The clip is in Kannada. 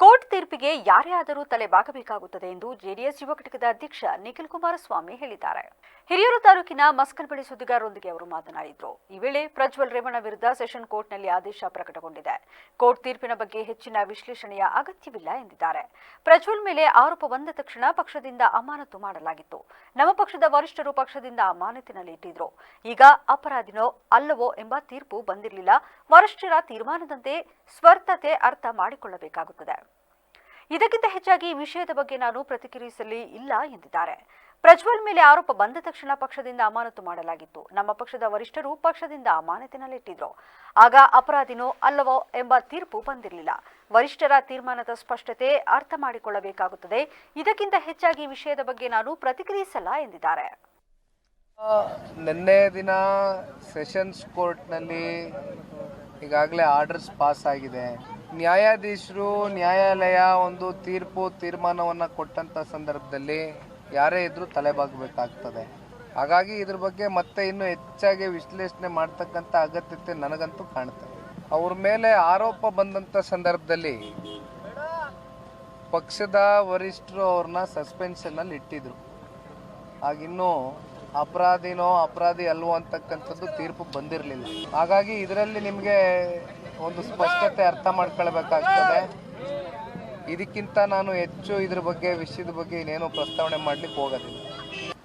ಕೋರ್ಟ್ ತೀರ್ಪಿಗೆ ಯಾರೇ ಆದರೂ ತಲೆ ಬಾಗಬೇಕಾಗುತ್ತದೆ ಎಂದು ಜೆಡಿಎಸ್ ಯುವ ಘಟಕದ ಅಧ್ಯಕ್ಷ ನಿಖಿಲ್ ಕುಮಾರಸ್ವಾಮಿ ಹೇಳಿದ್ದಾರೆ. ಹಿರಿಯೂರು ತಾಲೂಕಿನ ಮಸ್ಕಲ್ ಬಳಿ ಸುದ್ದಿಗಾರರೊಂದಿಗೆ ಅವರು ಮಾತನಾಡಿದರು. ಈ ವೇಳೆ ಪ್ರಜ್ವಲ್ ರೇವಣ್ಣ ವಿರುದ್ಧ ಸೆಷನ್ ಕೋರ್ಟ್ನಲ್ಲಿ ಆದೇಶ ಪ್ರಕಟಗೊಂಡಿದೆ. ಕೋರ್ಟ್ ತೀರ್ಪಿನ ಬಗ್ಗೆ ಹೆಚ್ಚಿನ ವಿಶ್ಲೇಷಣೆಯ ಅಗತ್ಯವಿಲ್ಲ ಎಂದಿದ್ದಾರೆ. ಪ್ರಜ್ವಲ್ ಮೇಲೆ ಆರೋಪ ಬಂದ ತಕ್ಷಣ ಪಕ್ಷದಿಂದ ಅಮಾನತು ಮಾಡಲಾಗಿತ್ತು. ನಮ್ಮ ಪಕ್ಷದ ವರಿಷ್ಠರು ಪಕ್ಷದಿಂದ ಅಮಾನತಿನಲ್ಲಿ ಇಟ್ಟಿದ್ರು ಈಗ ಅಪರಾಧಿನೋ ಅಲ್ಲವೋ ಎಂಬ ತೀರ್ಪು ಬಂದಿರಲಿಲ್ಲ. ವರಿಷ್ಠರ ತೀರ್ಮಾನದಂತೆ ಸ್ವರ್ಥತೆ ಅರ್ಥ ಮಾಡಿಕೊಳ್ಳಬೇಕಾಗುತ್ತದೆ. ಇದಕ್ಕಿಂತ ಹೆಚ್ಚಾಗಿ ಈ ವಿಷಯದ ಬಗ್ಗೆ ನಾನು ಪ್ರತಿಕ್ರಿಯಿಸಲಿ ಇಲ್ಲ ಎಂದಿದ್ದಾರೆ. ಪ್ರಜ್ವಲ್ ಮೇಲೆ ಆರೋಪ ಬಂದ ತಕ್ಷಣ ಪಕ್ಷದಿಂದ ಅಮಾನತು ಮಾಡಲಾಗಿತ್ತು. ನಮ್ಮ ಪಕ್ಷದ ವರಿಷ್ಠರು ಪಕ್ಷದಿಂದ ಅಮಾನತಿನಲ್ಲಿಟ್ಟಿದ್ರು. ಆಗ ಅಪರಾಧಿನೋ ಅಲ್ಲವೋ ಎಂಬ ತೀರ್ಪು ಬಂದಿರಲಿಲ್ಲ. ವರಿಷ್ಠರ ತೀರ್ಮಾನದ ಸ್ಪಷ್ಟತೆ ಅರ್ಥ ಮಾಡಿಕೊಳ್ಳಬೇಕಾಗುತ್ತದೆ. ಇದಕ್ಕಿಂತ ಹೆಚ್ಚಾಗಿ ವಿಷಯದ ಬಗ್ಗೆ ನಾನು ಪ್ರತಿಕ್ರಿಯಿಸಲ್ಲ ಎಂದಿದ್ದಾರೆ. ನಿನ್ನೆ ದಿನ ಸೆಷನ್ಸ್ ಕೋರ್ಟ್ನಲ್ಲಿ ಈಗಾಗಲೇ ಆರ್ಡರ್ಸ್ ಪಾಸ್ ಆಗಿದೆ ನ್ಯಾಯಾಧೀಶರು ನ್ಯಾಯಾಲಯ ಒಂದು ತೀರ್ಪು ತೀರ್ಮಾನವನ್ನು ಕೊಟ್ಟಂಥ ಸಂದರ್ಭದಲ್ಲಿ ಯಾರೇ ಇದ್ರೂ ತಲೆಬಾಗಬೇಕಾಗ್ತದೆ. ಹಾಗಾಗಿ ಇದ್ರ ಬಗ್ಗೆ ಮತ್ತೆ ಇನ್ನೂ ಹೆಚ್ಚಾಗಿ ವಿಶ್ಲೇಷಣೆ ಮಾಡ್ತಕ್ಕಂಥ ಅಗತ್ಯತೆ ನನಗಂತೂ ಕಾಣ್ತದೆ. ಅವ್ರ ಮೇಲೆ ಆರೋಪ ಬಂದಂಥ ಸಂದರ್ಭದಲ್ಲಿ ಪಕ್ಷದ ವರಿಷ್ಠರು ಅವ್ರನ್ನ ಸಸ್ಪೆನ್ಷನಲ್ಲಿ ಇಟ್ಟಿದ್ರು. ಆಗಿನ್ನೂ ಅಪರಾಧಿನೋ ಅಪರಾಧಿ ಅಲ್ವೋ ಅಂತಕ್ಕಂಥದ್ದು ತೀರ್ಪು ಬಂದಿರಲಿಲ್ಲ. ಹಾಗಾಗಿ ಇದರಲ್ಲಿ ನಿಮಗೆ ಒಂದು ಸ್ಪಷ್ಟತೆ ಅರ್ಥ ಮಾಡ್ಕೊಳ್ಬೇಕಾಗ್ತದೆ. ಇದಕ್ಕಿಂತ ನಾನು ಹೆಚ್ಚು ಇದ್ರ ಬಗ್ಗೆ, ವಿಷಯದ ಬಗ್ಗೆ ಇನ್ನೇನು ಪ್ರಸ್ತಾವನೆ ಮಾಡಲಿಕ್ಕೆ ಹೋಗೋದಿಲ್ಲ.